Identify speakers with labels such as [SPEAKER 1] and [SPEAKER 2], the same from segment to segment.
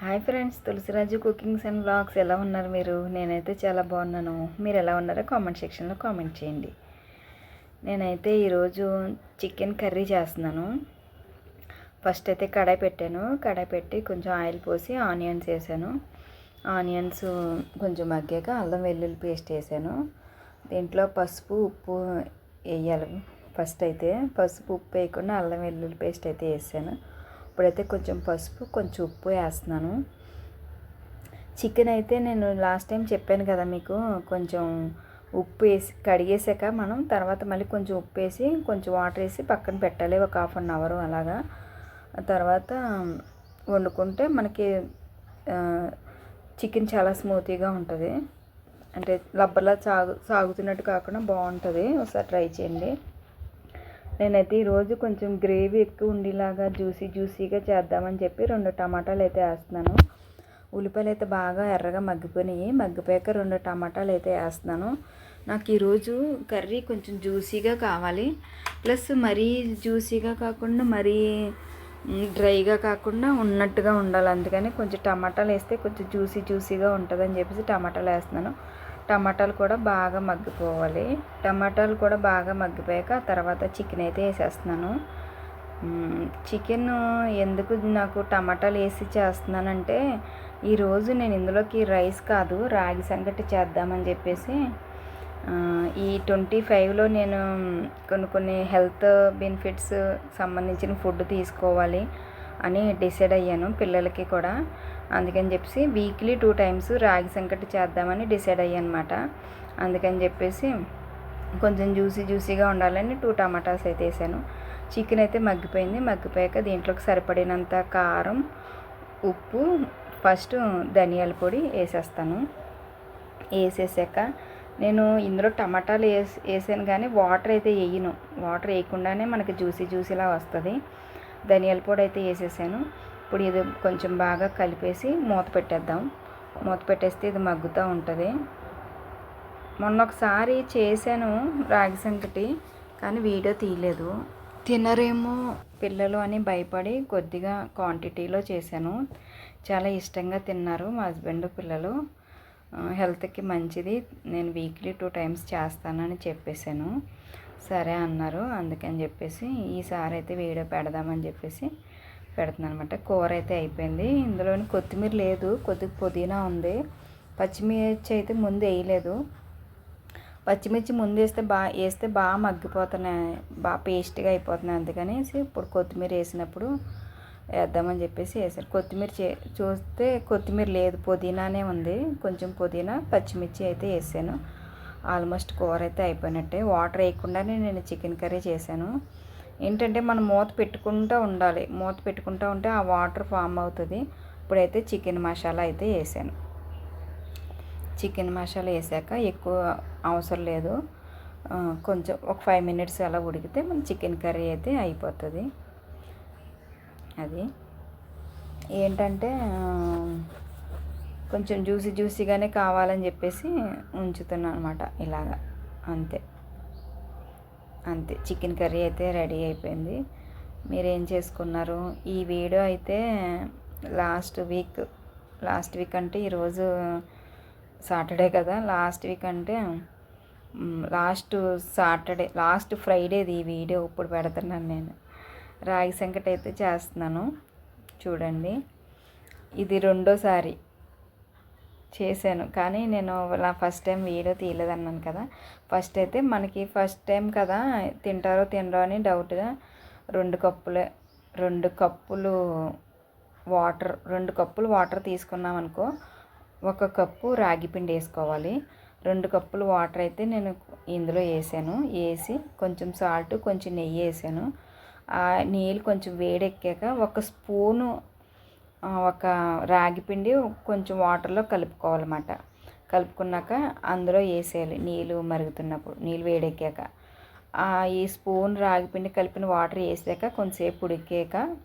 [SPEAKER 1] Hi friends Tulasiraju cookings and blogs ఎలా ఉన్నారు మీరు? నేనైతే చాలా బాగున్నాను. మీరు ఎలా ఉన్నారో కామెంట్ సెక్షన్లో కామెంట్ చేయండి. నేనైతే ఈరోజు చికెన్ కర్రీ చేస్తున్నాను. ఫస్ట్ అయితే కడాయి పెట్టాను. కడాయి పెట్టి కొంచెం ఆయిల్ పోసి ఆనియన్స్ వేసాను. ఆనియన్స్ కొంచెం మగ్గాక అల్లం వెల్లుల్లి పేస్ట్ వేసాను. దీంట్లో పసుపు ఉప్పు వేయాలి. ఫస్ట్ అయితే పసుపు ఉప్పు వేయకుండా అల్లం వెల్లుల్లి పేస్ట్ అయితే వేసాను. ఇప్పుడైతే కొంచెం పసుపు కొంచెం ఉప్పు వేస్తున్నాను. చికెన్ అయితే నేను లాస్ట్ టైం చెప్పాను కదా మీకు కొంచెం ఉప్పు వేసి కడిగేసాక మనం తర్వాత మళ్ళీ కొంచెం ఉప్పు వేసి కొంచెం వాటర్ వేసి పక్కన పెట్టాలి ఒక హాఫ్ అన్ అవర్ అలాగా. తర్వాత వండుకుంటే మనకి చికెన్ చాలా స్మూతీగా ఉంటుంది. అంటే లబ్బర్లా సాగు సాగుతున్నట్టు కాకుండా బాగుంటుంది. ఒకసారి ట్రై చేయండి. నేనైతే ఈరోజు కొంచెం గ్రేవీ ఎక్కువ ఉండేలాగా జ్యూసీ జ్యూసీగా చేద్దామని చెప్పి రెండు టమాటాలు అయితే వేస్తున్నాను. ఉల్లిపాయలు అయితే బాగా ఎర్రగా మగ్గిపోయినాయి. మగ్గిపోయాక రెండు టమాటాలు అయితే వేస్తున్నాను. నాకు ఈరోజు కర్రీ కొంచెం జ్యూసీగా కావాలి. ప్లస్ మరీ జ్యూసీగా కాకుండా మరీ డ్రైగా కాకుండా ఉన్నట్టుగా ఉండాలి. అందుకని కొంచెం టమాటాలు వేస్తే కొంచెం జ్యూసీ జ్యూసీగా ఉంటుందని చెప్పేసి టమాటాలు వేస్తున్నాను. టమాటాలు కూడా బాగా మగ్గిపోవాలి. టమాటాలు కూడా బాగా మగ్గిపోయాక తర్వాత చికెన్ అయితే వేసేస్తున్నాను. చికెన్ ఎందుకు నాకు టమాటాలు వేసి చేస్తున్నానంటే ఈరోజు నేను ఇందులోకి రైస్ కాదు రాగి సంగటి చేద్దామని చెప్పేసి ఈ ట్వంటీ ఫైవ్లో నేను కొన్ని కొన్ని హెల్త్ బెనిఫిట్స్ సంబంధించిన ఫుడ్ తీసుకోవాలి అని డిసైడ్ అయ్యాను పిల్లలకి కూడా. అందుకని చెప్పేసి వీక్లీ టూ టైమ్స్ రాగి సంకటి చేద్దామని డిసైడ్ అయ్యానమాట అందుకని చెప్పేసి కొంచెం జ్యూసీ జ్యూసీగా ఉండాలని టూ టమాటాస్ అయితే వేసాను. చికెన్ అయితే మగ్గిపోయింది. మగ్గిపోయాక దీంట్లోకి సరిపడినంత కారం ఉప్పు ఫస్ట్ ధనియాల పొడి వేసేస్తాను. వేసేసాక నేను ఇందులో టమాటాలు వేసి వేసాను కానీ వాటర్ అయితే వేయను. వాటర్ వేయకుండానే మనకి జ్యూసీ జ్యూసీలా వస్తుంది. ధనియాల పొడి అయితే వేసేసాను. ఇప్పుడు ఇది కొంచెం బాగా కలిపేసి మూత పెట్టేద్దాం. మూత పెట్టేస్తే ఇది మగ్గుతూ ఉంటుంది. మొన్న ఒకసారి చేశాను రాగి సంకటి కానీ వీడియో తీయలేదు. తినరేమో? పిల్లలు అని భయపడి కొద్దిగా క్వాంటిటీలో చేశాను. చాలా ఇష్టంగా తిన్నారు మా హస్బెండ్ పిల్లలు. హెల్త్కి మంచిది. నేను వీక్లీ టూ టైమ్స్ చేస్తానని చెప్పేశాను. సరే అన్నారు. అందుకని చెప్పేసి ఈసారి అయితే వీడియో పెడదామని చెప్పేసి పెడుతున్నాను అనమాట కూర అయితే అయిపోయింది. ఇందులోని కొత్తిమీర లేదు. కొద్దిగా పుదీనా ఉంది. పచ్చిమిర్చి అయితే ముందు వేయలేదు. పచ్చిమిర్చి ముందు వేస్తే బాగా వేస్తే బాగా మగ్గిపోతున్నాయి. బాగా పేస్ట్గా అయిపోతున్నాయి అందుకనేసి ఇప్పుడు కొత్తిమీర వేసినప్పుడు వేద్దామని చెప్పేసి వేసారు. కొత్తిమీర చే చూస్తే కొత్తిమీర లేదు. పుదీనానే ఉంది. కొంచెం పుదీనా పచ్చిమిర్చి అయితే వేసాను. ఆల్మోస్ట్ కూర అయితే అయిపోయినట్టే. వాటర్ వేయకుండానే నేను చికెన్ కర్రీ చేశాను. ఏంటంటే మనం మూత పెట్టుకుంటూ ఉండాలి. మూత పెట్టుకుంటూ ఉంటే ఆ వాటర్ ఫామ్ అవుతుంది. ఇప్పుడైతే చికెన్ మసాలా అయితే వేసాను. చికెన్ మసాలా వేసాక ఎక్కువ అవసరం లేదు. కొంచెం ఒక ఫైవ్ మినిట్స్ అలా ఉడికితే మన చికెన్ కర్రీ అయితే అయిపోతుంది. అది ఏంటంటే కొంచెం జ్యూసీ జ్యూసీగానే కావాలని చెప్పేసి ఉంచుతున్నాను అనమాట ఇలాగా. అంతే. అంతే. చికెన్ కర్రీ అయితే రెడీ అయిపోయింది. మీరు ఏం చేసుకున్నారు? ఈ వీడియో అయితే లాస్ట్ వీక్ లాస్ట్ వీక్ అంటే ఈరోజు సాటర్డే కదా. లాస్ట్ వీక్ అంటే లాస్ట్ సాటర్డే లాస్ట్ ఫ్రైడేది ఈ వీడియో. ఇప్పుడు పెడుతున్నాను నేను. రాగి సంకటి అయితే చేస్తున్నాను. చూడండి. ఇది రెండోసారి. చేశాను. కానీ నేను నా ఫస్ట్ టైం వీడియో తీయలేదన్నాను కదా. ఫస్ట్ అయితే మనకి ఫస్ట్ టైం కదా తింటారో తినరో అని డౌట్గా రెండు కప్పులు రెండు కప్పులు వాటర్ రెండు కప్పులు వాటర్ తీసుకున్నాం అనుకో ఒక కప్పు రాగి పిండి వేసుకోవాలి. రెండు కప్పులు వాటర్ అయితే నేను ఇందులో వేసాను. వేసి కొంచెం సాల్ట్ కొంచెం నెయ్యి వేసాను. ఆ నీళ్ళు కొంచెం వేడెక్కాక ఒక స్పూను ఒక రాగి పిండి కొంచెం వాటర్లో కలుపుకోవాలన్నమాట. కలుపుకున్నాక అందులో వేసేయాలి. నీళ్ళు మరుగుతున్నప్పుడు నీళ్ళు వేడెక్కాక. ఈ స్పూన్ రాగి పిండి కలిపిన వాటర్ వేసాక కొంచెంసేపు ఉడికాక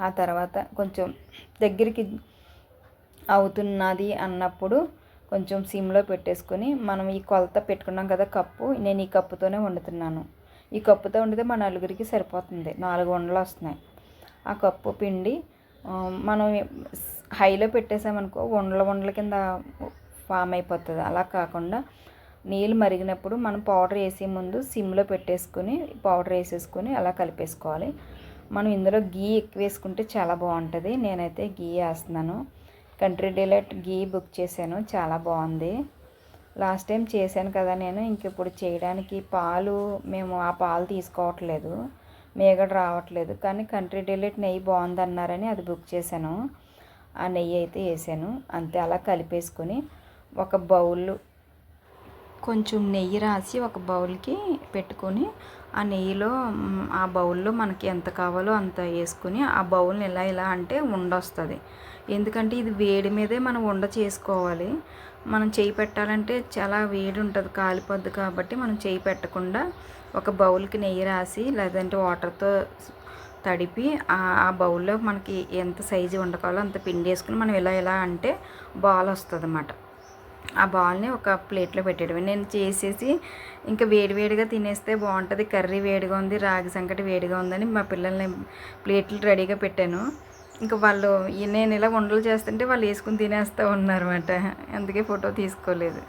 [SPEAKER 1] ఆ తర్వాత కొంచెం దగ్గరికి అవుతున్నది అన్నప్పుడు కొంచెం సిమ్లో పెట్టేసుకొని మనం ఈ కొలత పెట్టుకున్నాం కదా కప్పు నేను ఈ కప్పుతోనే వండుతున్నాను. ఈ కప్పుతో వండితే మా నలుగురికి సరిపోతుంది. నాలుగు వండలు వస్తున్నాయి. ఆ కప్పు పిండి మనం హైలో పెట్టేసామనుకో ఉండల ఉండల కింద ఫామ్ అయిపోతుంది. అలా కాకుండా నీళ్ళు మరిగినప్పుడు మనం పౌడర్ వేసే ముందు సిమ్లో పెట్టేసుకొని పౌడర్ వేసేసుకొని అలా కలిపేసుకోవాలి. మనం ఇందులో గీ ఎక్కువ వేసుకుంటే చాలా బాగుంటుంది. నేనైతే గీ వేస్తున్నాను. కంట్రీ డిలైట్ గీ బుక్ చేశాను. చాలా బాగుంది. లాస్ట్ టైం చేశాను కదా నేను. ఇంక ఇప్పుడు చేయడానికి పాలు మేము ఆ పాలు తీసుకోవట్లేదు. మేగడ రావట్లేదు. కానీ కంట్రీ డిలైట్ నెయ్యి బాగుంది అన్నారని అది బుక్ చేశాను. ఆ నెయ్యి అయితే వేసాను. అంతే అలా కలిపేసుకొని ఒక బౌల్ కొంచెం నెయ్యి రాసి ఒక బౌల్కి పెట్టుకొని ఆ నెయ్యిలో ఆ బౌల్లో మనకి ఎంత కావాలో అంత వేసుకుని ఆ బౌల్ని ఇలా ఇలా అంటే ఉండొస్తుంది. ఎందుకంటే ఇది వేడి మీదే మనం ఉండ చేసుకోవాలి. మనం చేయి పెట్టాలంటే చాలా వేడి ఉంటుంది కాలిపోద్ది కాబట్టి మనం చేయి పెట్టకుండా ఒక బౌల్కి నెయ్యి రాసి లేదంటే వాటర్తో తడిపి ఆ బౌల్లో మనకి ఎంత సైజు ఉండకాలో అంత పిండి వేసుకుని మనం ఇలా ఇలా అంటే బాల్ వస్తుంది అన్నమాట ఆ బాల్ని ఒక ప్లేట్లో పెట్టేయడమే. నేను చేసేసి ఇంకా వేడివేడిగా తినేస్తే బాగుంటుంది. కర్రీ వేడిగా ఉంది రాగి సంకటి వేడిగా ఉందని మా పిల్లల్ని ప్లేట్లు రెడీగా పెట్టాను. ఇంకా వాళ్ళు నేను ఇలా వంటలు చేస్తుంటే వాళ్ళు వేసుకుని తినేస్తూ ఉన్నారన్నమాట. అందుకే ఫోటో తీసుకోలేదు.